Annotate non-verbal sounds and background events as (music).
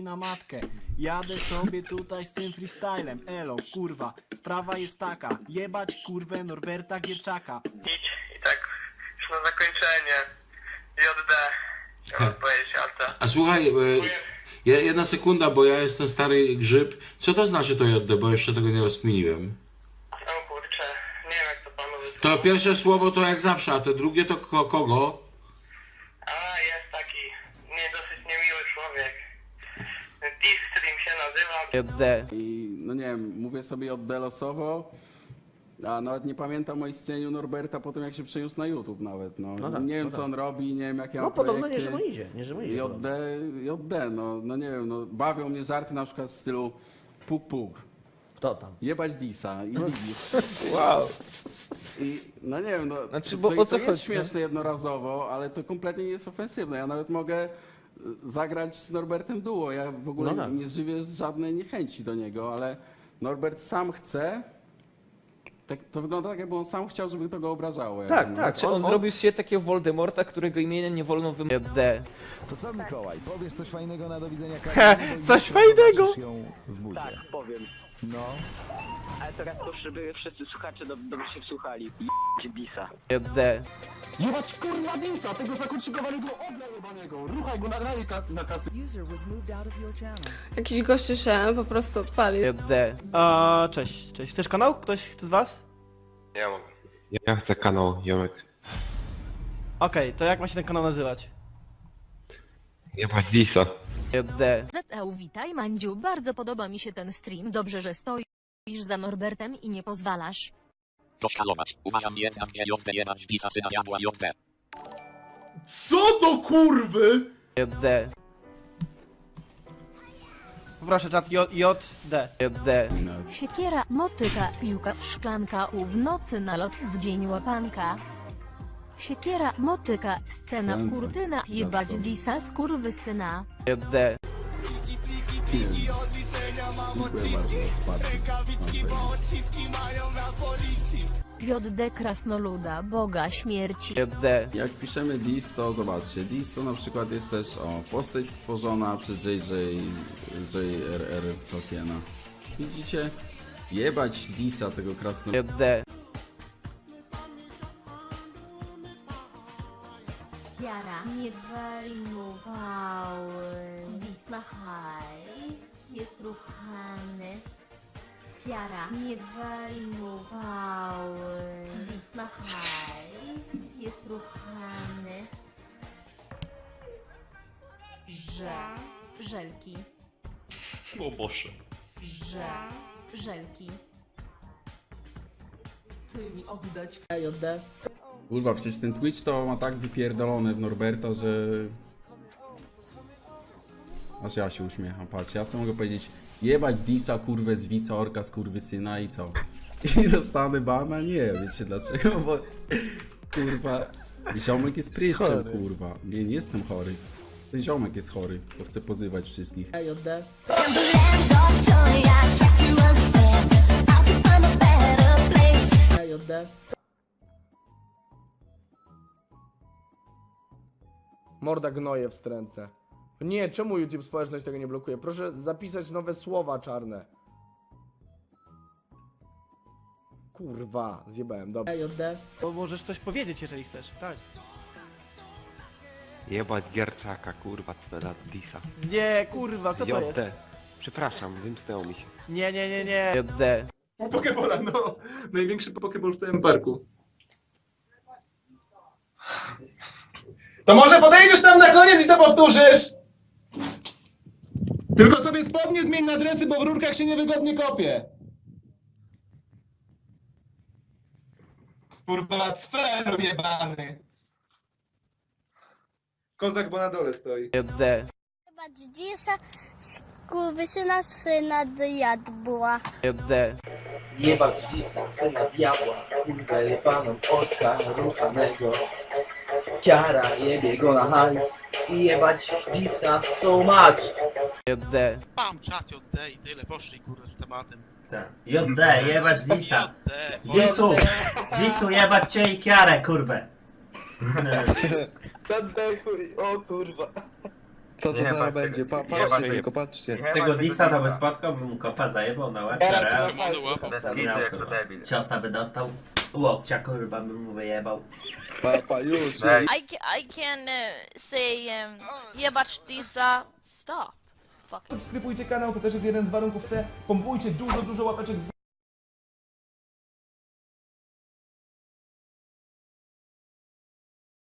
na matkę. Jadę sobie tutaj z tym freestylem. Elo, kurwa, sprawa jest taka. Jebać kurwę Norberta Gierczaka. Idź i tak już na zakończenie. JD. Chciałem powiedzieć, Alta. A słuchaj, e, je- jedna sekunda, bo ja jestem stary grzyb. Co to znaczy to JD, bo jeszcze tego nie rozkminiłem. O kurczę, nie wiem jak to panu To wytłumaczyć. pierwsze słowo to jak zawsze, a to drugie to ko kogo? Się nazywa. D. I no nie wiem, mówię sobie od losowo, a nawet nie pamiętam o istnieniu Norberta po tym, jak się przeniósł na YouTube nawet, no. No tak, nie wiem, no co tak. on robi, nie wiem, jakie No ma podobno nie, projekty. że mu idzie, nie, że mu idzie. JD, JD, no, no nie wiem, no, bawią mnie żarty na przykład w stylu puk puk, Kto tam? jebać disa i widzisz. (laughs) Wow. I no nie wiem, no, Znaczy, to, bo to, o co to jest chodzi, śmieszne jednorazowo, ale to kompletnie nie jest ofensywne. Ja nawet mogę zagrać z Norbertem duo. Ja w ogóle No tak. nie żywię z żadnej niechęci do niego, ale Norbert sam chce. Tak, to wygląda tak, jakby on sam chciał, żeby to go obrażało. Tak, jakby, tak. Czy on, zrobił z siebie takiego Voldemorta, którego imienia nie wolno wymawiać? D. To co Mikołaj, powiesz coś fajnego na do widzenia (laughs) coś fajnego! Tak, powiem. No, Ale teraz to, żeby wszyscy słuchacze dob- dobrze się wsłuchali. I Disa. D. Jebać kurwa Disa, tego zakurczykowanego ognia jebanego. Ruchaj go na, na, na kasy. Jakiś gościu się po prostu odpalił. D. A, cześć, cześć. Chcesz kanał? Ktoś chce z was? Ja mogę. Ja chcę kanał Jomek. Okej, to jak ma się ten kanał nazywać? Jebać Lisa. D. ZEU witaj Mandziu, bardzo podoba mi się ten stream, dobrze, że stoisz za Norbertem i nie pozwalasz. Poszkalować. Uważam jednak, że JD jebać Disa syna diabła JD. Co do kurwy? D. Poproszę czat J, J, D. D. Siekiera, motyka, piłka, szklanka, u w nocy nalot, w dzień łapanka. Siekiera, motyka, scena, kurtyna, jebać disa, skurwysyna. D. JD krasnoluda, boga śmierci. D. Jak piszemy dis, to zobaczcie, dis to na przykład jest też o, postać stworzona przez JJ, JRR Tolkiena. Widzicie? Jebać disa tego krasnoluda. D. Kiara, nie warimowały. Kiara, nie warimowały. Dis na hajs, jest ruchany. Że, żelki. O Boże. Że, żelki. Kurwa, przecież ten Twitch to ma tak wypierdolone w Norberta, że... Aż ja się uśmiecham, patrz, ja sobie mogę powiedzieć jebać Disa, kurwę, z Wica, orka, z kurwy syna i co? (laughs) I dostanę bana? Nie, wiecie dlaczego? (laughs) Bo kurwa, ziomek jest pryszczem, kurwa. Nie, nie jestem chory. Ten ziomek jest chory, co chce pozywać wszystkich. Morda gnoje wstrętne. Nie, czemu YouTube społeczność tego nie blokuje? Proszę zapisać nowe słowa czarne. Kurwa, zjebałem, dobra. Bo możesz coś powiedzieć, jeżeli chcesz. Tak. Jebać Gierczaka, kurwa, cwela Disa. Nie, kurwa, kto to jest? JD. Przepraszam, wymknęło mi się. Nie, nie, nie, nie. D. Pokebola, no. Największy pokeball w całym parku. To może podejdziesz tam na koniec i to powtórzysz? Tylko sobie spodnie zmień na dresy, bo w rurkach się niewygodnie kopie. Kurwa, cfelu jebany. Kozak, bo na dole stoi. D. Dzisiejsza skurwysyna syna diabła. D. Jebać Disa syna diabła. Kurwę jebaną orka ruchanego. Kiara jebie go na hajs. I jebać Disa so much. D. Pam, czat JD i tyle, poszli kurde z tematem. JD jebać Disa. JD, Disu. Disu jebać cię i Kiarę kurwę. (laughs) o kurwa. Co to zaraz będzie? Pa, patrzcie tylko, patrzcie. Tego Disa to by spotkał, bym mu kopa zajebał na łeb. Ciosa by dostał. Łokcia kurwa bym mu wyjebał. Papa, już. I, ca- I can uh, say um, jebać Disa, stop. Subskrybujcie kanał, to też jest jeden z warunków. Chcę, pompujcie dużo, dużo łapeczek w